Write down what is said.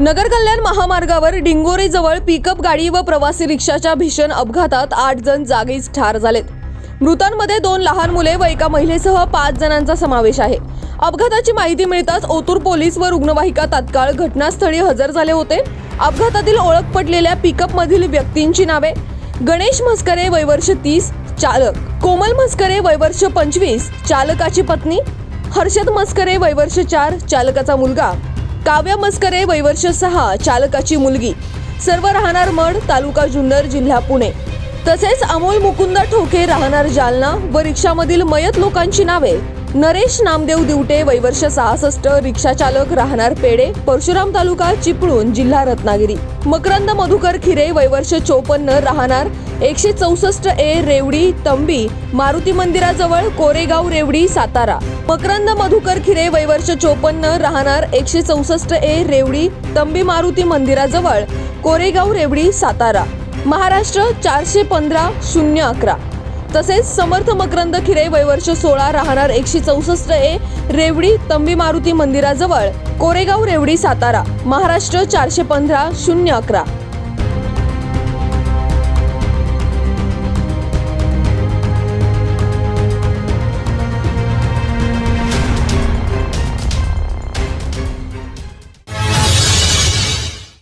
नगर कल्याण महामार्गावर डिंगोरीजवळ पिकअप गाडी व प्रवासी रिक्षाच्या भीषण अपघातात आठ जण जागीच ठार झालेत. मृतांमध्ये दोन लहान मुले व एका महिलेसह पाच जणांचा समावेश आहे. अपघाताची माहिती मिळताच ओतूर पोलीस व रुग्णवाहिका तात्काळ घटनास्थळी हजर झाले होते. अपघातातील ओळख पटलेल्या पिकअप मधील व्यक्तींची नावे गणेश म्हस्करे वयवर्ष तीस चालक कोमल म्हस्करे वयवर्ष पंचवीस चालकाची पत्नी हर्षद मस्करे वयवर्ष चार चालकाचा मुलगा काव्या मस्करे वैवर्ष सहा चालकाची मुलगी. सर्व राहणार मड तालुका जुन्नर जिल्हा पुणे. तसेच अमोल मुकुंद ठोके राहणार जालना व रिक्षामधील मयत लोकांची नावे. नरेश नामदेव दिवटे वैवर्ष सहासष्ट रिक्षा चालक राहणार पेडे परशुराम तालुका चिपळूण जिल्हा रत्नागिरी. मकरंद मधुकर खिरे वैवर्ष चोपन्न राहणार एकशे चौसष्ट ए रेवडी तंबी मारुती मंदिराजवळ कोरेगाव रेवडी सातारा. मकरंद मधुकर खिरे वयवर्ष चोपन्न राहणार एकशे चौसष्ट ए रेवडी तंबी मारुती मंदिराजवळ कोरेगाव रेवडी सातारा. महाराष्ट्र चारशे पंधरा शून्य अकरा. तसेच समर्थ मकरंद खिरे वयवर्ष सोळा राहणार एकशे चौसष्ट ए रेवडी तंबी मारुती मंदिराजवळ कोरेगाव रेवडी सातारा. महाराष्ट्र चारशे पंधरा शून्य अकरा.